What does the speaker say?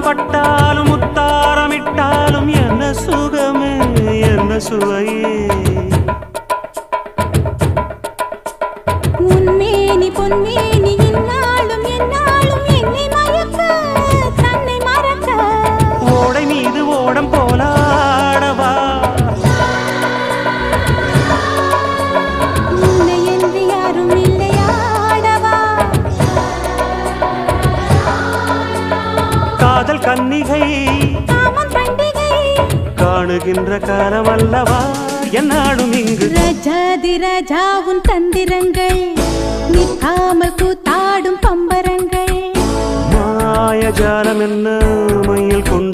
பட்டாலும் பட்டாலும் முத்தாரமிட்டாலும் என்ன சுகமே என்ன சுவையே. உன்மேனி பொன்னி காதல் கன்னிகை. காணுகின்ற காலம் அல்லவா என்னாடும் இங்கு. ரஜாதி ராஜாவும் தந்திரங்கள் நிற்காமல் கூத்தாடும் பம்பரங்கள். மாயஜாலம் என்ன மையில் கொண்டு